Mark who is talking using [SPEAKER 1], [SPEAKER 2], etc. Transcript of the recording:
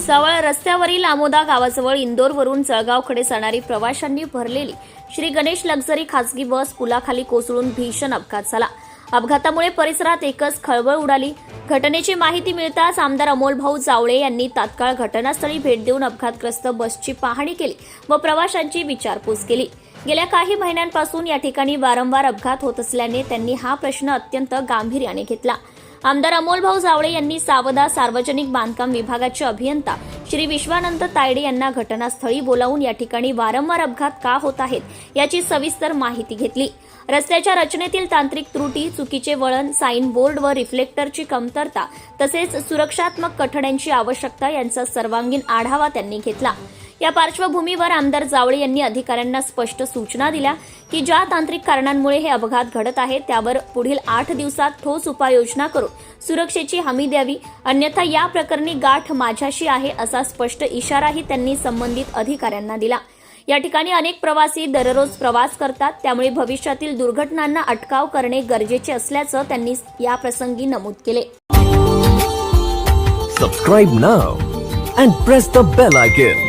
[SPEAKER 1] भुसावळ रस्त्यावरील आमोदा गावाजवळ इंदोरवरून जळगावकडे जाणारी प्रवाशांनी भरलेली श्री गणेश लक्झरी खासगी बस पुलाखाली कोसळून भीषण अपघात झाला. अपघातामुळे परिसरात एकच खळबळ उडाली. घटनेची माहिती मिळताच आमदार अमोल भाऊ जावळे यांनी तात्काळ घटनास्थळी भेट देऊन अपघातग्रस्त बसची पाहणी केली व प्रवाशांची विचारपूस केली. गेल्या काही महिन्यांपासून या ठिकाणी वारंवार अपघात होत असल्याने त्यांनी हा प्रश्न अत्यंत गांभीर्याने घेतला. आमदार अमोलभाऊ जावळे यांनी सावदा सार्वजनिक बांधकाम विभागाचे अभियंता श्री विश्वानंद तायडे यांना घटनास्थळी बोलावून या ठिकाणी वारंवार अपघात का होत आहेत याची सविस्तर माहिती घेतली. रस्त्याच्या रचनेतील तांत्रिक त्रुटी चुकीचे वळण साईन बोर्ड व रिफ्लेक्टरची कमतरता तसेच सुरक्षात्मक कठड्यांची आवश्यकता यांचा सर्वांगीण आढावा त्यांनी घेतला. या पार्श्वभूमीवर आमदार जावळे यांनी अधिकाऱ्यांना स्पष्ट सूचना दिल्या की ज्या तांत्रिक कारणांमुळे हे अपघात घडत आहेत त्यावर पुढील आठ दिवसात ठोस उपाययोजना करून सुरक्षेची हमी द्यावी. अन्यथा या प्रकरणी गाठ माझ्याशी आहे असा स्पष्ट इशाराही त्यांनी संबंधित अधिकाऱ्यांना दिला. या ठिकाणी अनेक प्रवासी दररोज प्रवास करतात त्यामुळे भविष्यातील दुर्घटनांना अटकाव करणे गरजेचे असल्याचं त्यांनी या प्रसंगी नमूद केले.
[SPEAKER 2] Subscribe now and press the bell icon